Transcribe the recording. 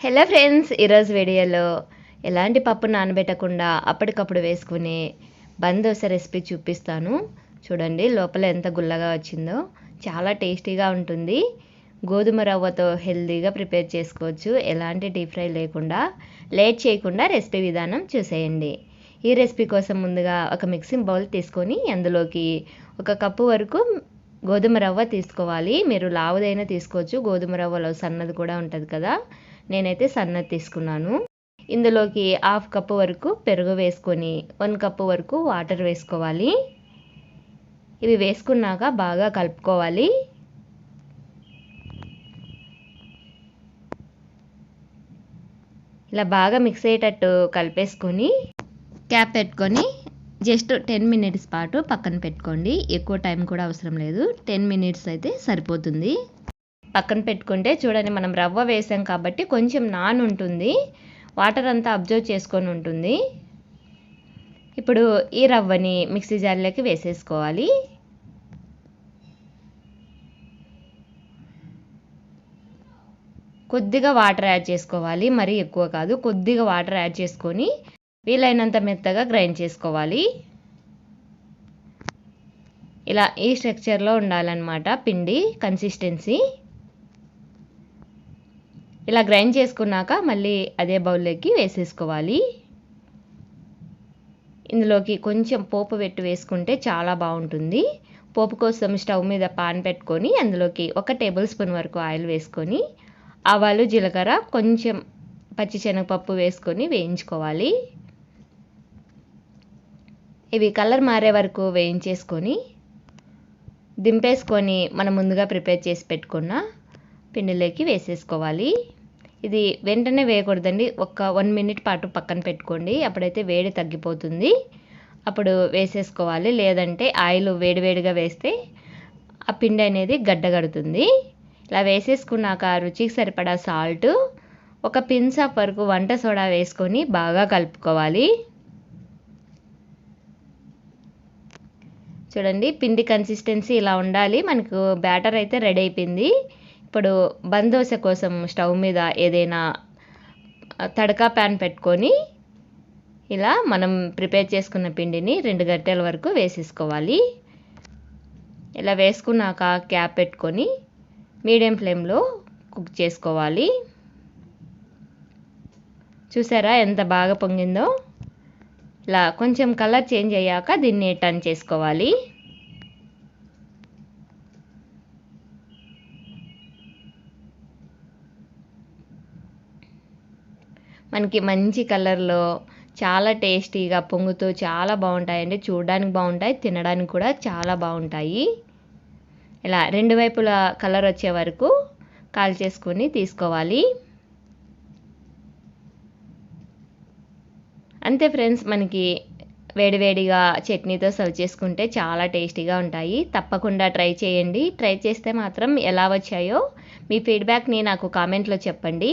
Hello friends ఈరోజు వీడియోలో ఎలాంటి పప్పు నానబెట్టకుండా అప్పటికప్పుడు వేసుకునే బందోస రెసిపీ చూపిస్తాను. చూడండి లోపల ఎంత గుల్లగా వచ్చిందో. చాలా టేస్టీగా ఉంటుంది. గోధుమ రవ్వతో హెల్తీగా ప్రిపేర్ చేసుకోవచ్చు. ఎలాంటి డీప్ ఫ్రై లేకుండా లేట్ చేయకుండా రెసిపీ విధానం చూసేయండి. ఈ రెసిపీ కోసం ముందుగా ఒక మిక్సింగ్ బౌల్ తీసుకొని అందులోకి ఒక కప్పు వరకు గోధుమ రవ్వ తీసుకోవాలి. మీరు లావుదైనా తీసుకోవచ్చు. గోధుమ రవ్వలో సన్నది కూడా ఉంటుంది కదా. నేనైతే సన్నది తీసుకున్నాను. ఇందులోకి హాఫ్ కప్పు వరకు పెరుగు వేసుకొని వన్ కప్పు వరకు వాటర్ వేసుకోవాలి. ఇవి వేసుకున్నాక బాగా కలుపుకోవాలి. ఇలా బాగా మిక్స్ అయ్యేటట్టు కలిపేసుకొని క్యాప్ పెట్టుకొని జస్ట్ టెన్ మినిట్స్ పాటు పక్కన పెట్టుకోండి. ఎక్కువ టైం కూడా అవసరం లేదు. టెన్ మినిట్స్ అయితే సరిపోతుంది. పక్కన పెట్టుకుంటే చూడండి మనం రవ్వ వేసాం కాబట్టి కొంచెం నాన్ ఉంటుంది. వాటర్ అంతా అబ్జర్వ్ చేసుకొని ఉంటుంది. ఇప్పుడు ఈ రవ్వని మిక్సీ జార్లోకి వేసేసుకోవాలి. కొద్దిగా వాటర్ యాడ్ చేసుకోవాలి. మరీ ఎక్కువ కాదు కొద్దిగా వాటర్ యాడ్ చేసుకొని వీలైనంత మెత్తగా గ్రైండ్ చేసుకోవాలి. ఇలా ఈ స్ట్రక్చర్లో ఉండాలన్నమాట పిండి కన్సిస్టెన్సీ. ఇలా గ్రైండ్ చేసుకున్నాక మళ్ళీ అదే బౌల్లోకి వేసేసుకోవాలి. ఇందులోకి కొంచెం పోపు పెట్టి వేసుకుంటే చాలా బాగుంటుంది. పోపు కోసం స్టవ్ మీద పాన్ పెట్టుకొని అందులోకి ఒక టేబుల్ స్పూన్ వరకు ఆయిల్ వేసుకొని ఆవాలు జీలకర్ర కొంచెం పచ్చిశనగపప్పు వేసుకొని వేయించుకోవాలి. ఇవి కలర్ మారే వరకు వేయించేసుకొని దింపేసుకొని మనం ముందుగా ప్రిపేర్ చేసి పెట్టుకున్న పిండిలోకి వేసేసుకోవాలి. ఇది వెంటనే వేయకూడదండి. ఒక వన్ మినిట్ పాటు పక్కన పెట్టుకోండి. అప్పుడైతే వేడి తగ్గిపోతుంది. అప్పుడు వేసేసుకోవాలి. లేదంటే ఆయిల్ వేడివేడిగా వేస్తే ఆ పిండి అనేది గడ్డగడుతుంది. ఇలా వేసేసుకున్నాక రుచికి సరిపడా సాల్ట్ ఒక పిన్సాప్ వరకు వంట సోడా వేసుకొని బాగా కలుపుకోవాలి. చూడండి పిండి కన్సిస్టెన్సీ ఇలా ఉండాలి. మనకు బ్యాటర్ అయితే రెడీ అయిపోయింది. ఇప్పుడు బందోస కోసం స్టవ్ మీద ఏదైనా తడకా ప్యాన్ పెట్టుకొని ఇలా మనం ప్రిపేర్ చేసుకున్న పిండిని రెండు గంటల వరకు వేసేసుకోవాలి. ఇలా వేసుకున్నాక క్యాప్ పెట్టుకొని మీడియం ఫ్లేమ్లో కుక్ చేసుకోవాలి. చూసారా ఎంత బాగా పొంగిందో? ఇలా కొంచెం కలర్ చేంజ్ అయ్యాక దీన్ని టర్న్ చేసుకోవాలి. మనకి మంచి కలర్లో చాలా టేస్టీగా పొంగుతూ చాలా బాగుంటాయండి. చూడడానికి బాగుంటాయి తినడానికి కూడా చాలా బాగుంటాయి. ఇలా రెండు వైపులా కలర్ వచ్చే వరకు కాల్ చేసుకొని తీసుకోవాలి. అంతే ఫ్రెండ్స్ మనకి వేడివేడిగా చట్నీతో సర్వ్ చేసుకుంటే చాలా టేస్టీగా ఉంటాయి. తప్పకుండా ట్రై చేయండి. ట్రై చేస్తే మాత్రం ఎలా వచ్చాయో మీ ఫీడ్బ్యాక్ని నాకు కామెంట్లో చెప్పండి.